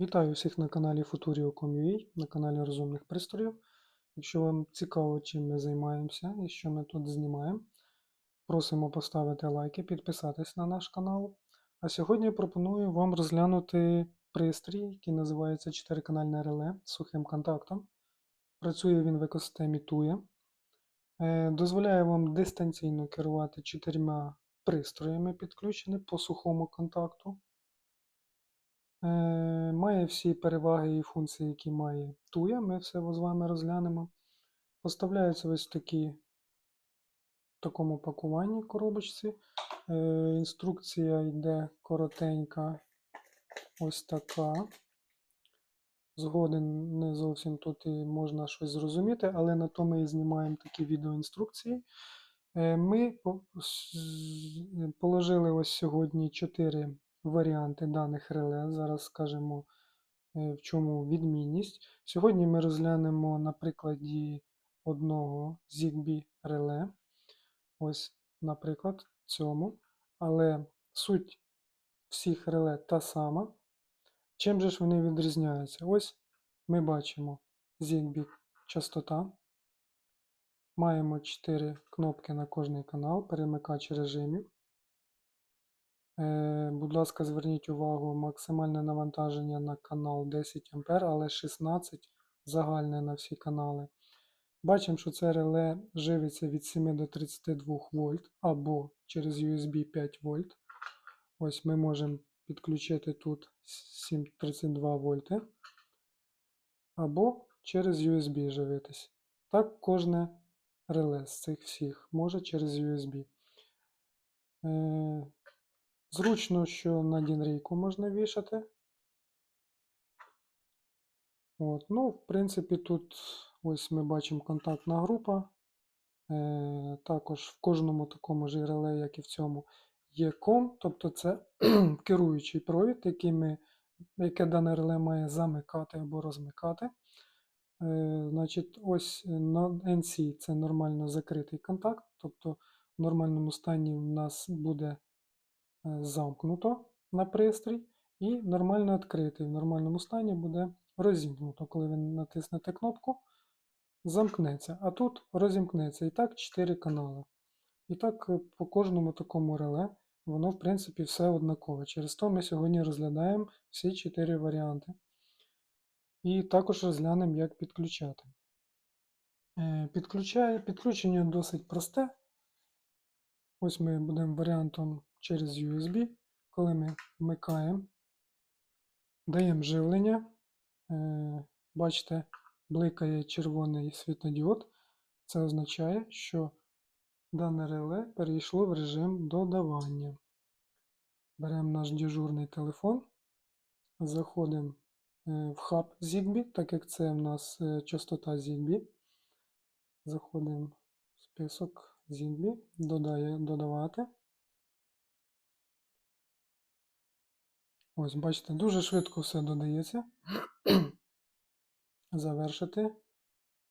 Вітаю всіх на каналі Futurio.com.ua, на каналі Розумних Пристроїв. Якщо вам цікаво, чим ми займаємося і що ми тут знімаємо, просимо поставити лайки, підписатись на наш канал. А сьогодні я пропоную вам розглянути пристрій, який називається 4-канальне реле з сухим контактом. Працює він в екосистемі TUE. Дозволяє вам дистанційно керувати чотирма пристроями, підключеними по сухому контакту. Е, Має всі переваги і функції, які має Туя. Ми все з вами розглянемо. Поставляються ось такі в такому пакуванні коробочці. Е, Інструкція йде коротенька, ось така. Згоден не зовсім тут і можна щось зрозуміти, але на то ми і знімаємо такі відеоінструкції. Е, Ми положили ось сьогодні 4 варіанти даних реле. Зараз скажемо, е, в чому відмінність. Сьогодні ми розглянемо на прикладі одного ZigBee реле. Ось, наприклад, цьому. Але суть всіх реле та сама. Чим же ж вони відрізняються? Ось ми бачимо ZigBee частота. Маємо 4 кнопки на кожний канал, перемикач режимів. Е, будь ласка, зверніть увагу, максимальне навантаження на канал 10 А, але 16 загальне на всі канали. Бачимо, що це реле живиться від 7 до 32 вольт або через USB 5 вольт. Ось ми можемо підключити тут 732 вольти. Або через USB живитись. Так, кожне реле з цих всіх може через USB. Зручно, що на дінрейку можна вішати. От. Ну, в принципі, тут ось ми бачимо контактна група. Е, також в кожному такому ж реле, як і в цьому, є ком, тобто це керуючий провід, який ми, яке дане реле має замикати або розмикати. Е, значить, ось на NC це нормально закритий контакт, тобто в нормальному стані в нас буде замкнуто на пристрій і нормально відкритий. В нормальному стані буде розімкнуто. Коли ви натиснете кнопку, замкнеться. А тут розімкнеться. І так 4 канали. І так е, по кожному такому реле воно, в принципі, все однакове. Через то ми сьогодні розглядаємо всі 4 варіанти. І також розглянемо, як підключати. Е, підключення досить просте. Ось ми будемо варіантом через USB, коли ми вмикаємо, даємо живлення. Е, Бачите, бликає червоний світлодіод. Це означає, що дане реле перейшло в режим додавання. Беремо наш дежурний телефон, заходимо е, в хаб Zigbee, так як це в нас е, частота Zigbee. Заходимо в список Zigbee, додає, додавати. Ось, бачите, дуже швидко все додається. Завершити.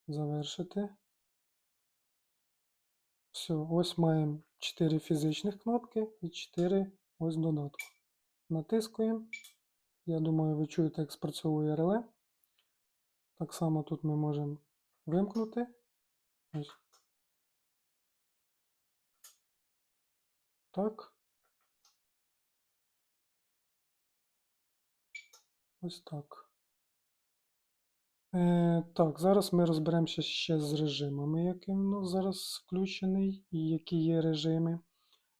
Завершити. Все, ось маємо 4 фізичних кнопки і 4 ось додатку. Натискуємо. Я думаю, ви чуєте, як спрацьовує реле. Так само тут ми можемо вимкнути. Ось. Так. Ось так. Е, так, зараз ми розберемося ще з режимами, який в нас зараз включений і які є режими.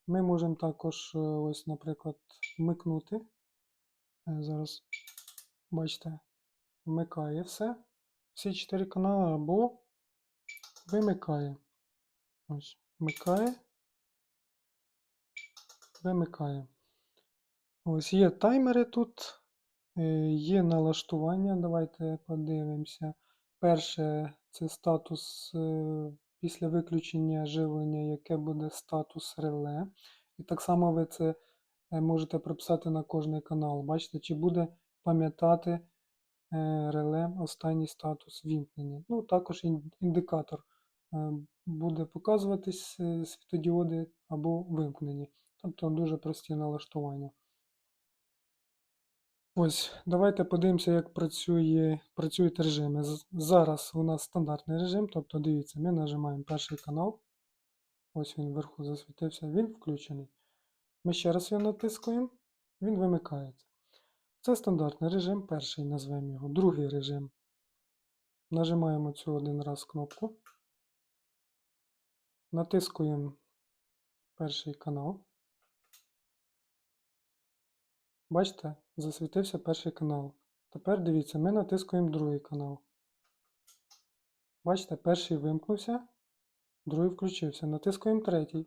Ми можемо також, е, ось, наприклад, вмикнути. Е, зараз, бачите, вмикає все. Всі 4 канали або вимикає. Ось, вмикає. Вимикає. Ось є таймери тут. Е, Є налаштування, давайте подивимося. Перше це статус е, після виключення живлення, яке буде статус реле. І так само ви це е, можете прописати на кожний канал. Бачите, чи буде пам'ятати реле останній статус вімкнення. Ну, також індикатор буде показуватись світодіоди або вимкнені. Тобто дуже прості налаштування. Ось, давайте подивимося, як працює, працюють режими. Зараз у нас стандартний режим, тобто дивіться, ми нажимаємо перший канал. Ось він вверху засвітився, він включений. Ми ще раз його натискуємо, він вимикається. Це стандартний режим, перший назвемо його. Другий режим. Нажимаємо цю один раз кнопку. Натискуємо перший канал. Бачите, засвітився перший канал. Тепер дивіться, ми натискуємо другий канал. Бачите, перший вимкнувся, другий включився. Натискуємо третій.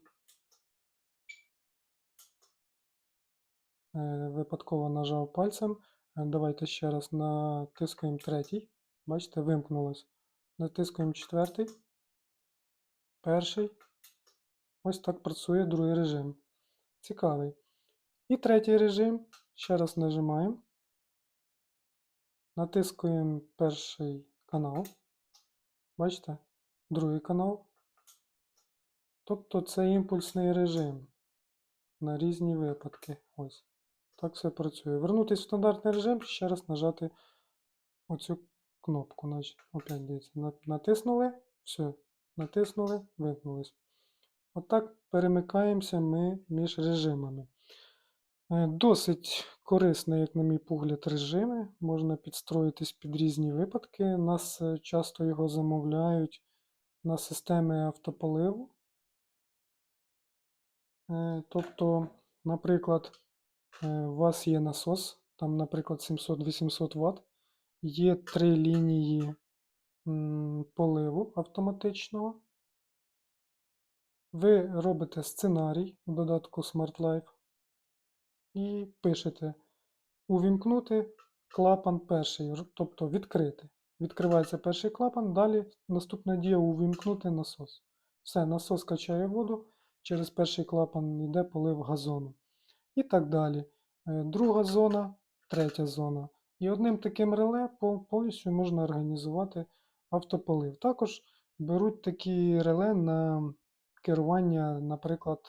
Е, Випадково нажав пальцем. Е, Давайте ще раз натискуємо третій. Бачите, вимкнулось. Натискуємо четвертий. Перший. Ось так працює другий режим. Цікавий. І третій режим. Ще раз нажимаємо. Натискуємо перший канал. Бачите? Другий канал. Тобто це імпульсний режим на різні випадки. Ось. Так все працює. Вернутися в стандартний режим, ще раз нажати оцю кнопку. Опять дивіться, натиснули, все, натиснули, вимкнулись. Отак перемикаємося ми між режимами. Е, Досить корисний, як на мій погляд, режими. Можна підстроїтись під різні випадки. Нас е, часто його замовляють на системи автополиву. Е, Тобто, наприклад, у вас є насос, там, наприклад, 700-800 Вт, є три лінії поливу автоматичного. Ви робите сценарій у додатку Smart Life і пишете увімкнути клапан перший, тобто відкрити. Відкривається перший клапан, далі наступна дія увімкнути насос. Все, насос качає воду, через перший клапан йде полив газону. І так далі. Е, Друга зона, третя зона. І одним таким реле повністю можна організувати автополив. Також беруть такі реле на керування, наприклад,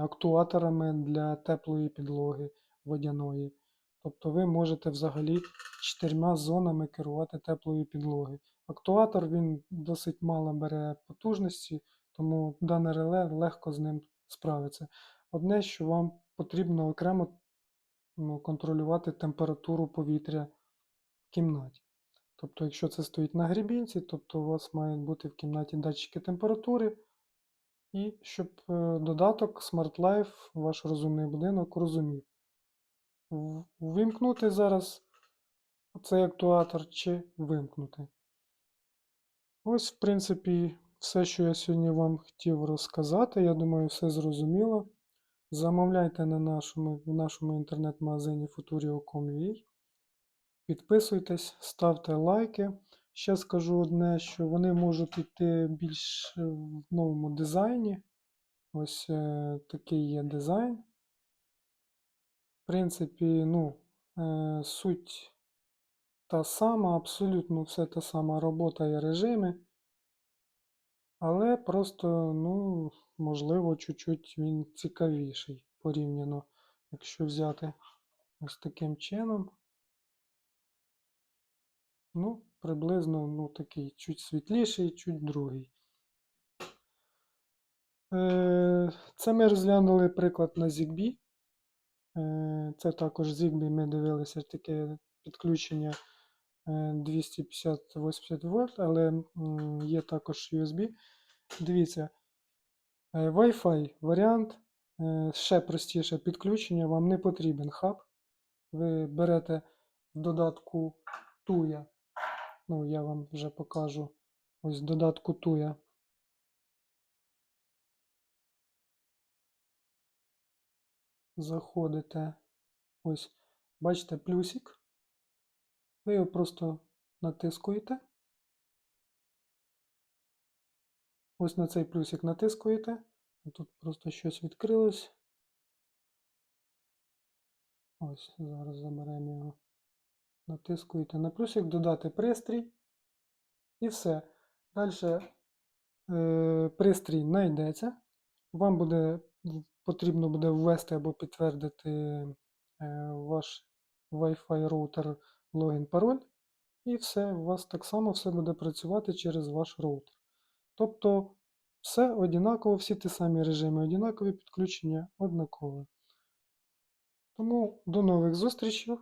актуаторами для теплої підлоги водяної. Тобто ви можете взагалі чотирма зонами керувати теплої підлоги. Актуатор він досить мало бере потужності, тому дане реле легко з ним справиться. Одне, що вам потрібно окремо ну, контролювати температуру повітря в кімнаті. Тобто, якщо це стоїть на грібінці, тобто у вас мають бути в кімнаті датчики температури, і щоб е, додаток Smart Life, ваш розумний будинок, розумів. Вимкнути зараз цей актуатор чи вимкнути. Ось, в принципі, все, що я сьогодні вам хотів розказати. Я думаю, все зрозуміло. Замовляйте на нашому, в нашому інтернет-магазині futurio.com.ua. Підписуйтесь, ставте лайки. Ще скажу одне, що вони можуть йти більш е, в новому дизайні. Ось е, такий є дизайн. В принципі, ну, е, суть та сама, абсолютно все та сама робота і режими. Але просто, ну, можливо, чуть-чуть він цікавіший порівняно, якщо взяти ось таким чином. Ну, приблизно ну, такий чуть світліший, чуть другий. Е, Це ми розглянули приклад на ZigBee. Е, Це також ZigBee ми дивилися таке підключення е, 250-80 вольт, але є також USB. Дивіться, е, Wi-Fi варіант. е, Ще простіше підключення, вам не потрібен хаб. Ви берете в додатку Tuya. Ну, я вам вже покажу ось додатку Tuya. Заходите. Ось, бачите плюсик. Ви його просто натискуєте. Ось на цей плюсик натискуєте. Тут просто щось відкрилось. Ось, зараз заберемо його. Натискуєте на плюсик, додати пристрій. І все. Далі е, пристрій знайдеться. Вам буде потрібно буде ввести або підтвердити е, ваш Wi-Fi роутер, логін, пароль, і все, у вас так само все буде працювати через ваш роутер. Тобто все однаково, всі ті самі режими однакові, підключення однакове. Тому до нових зустрічей.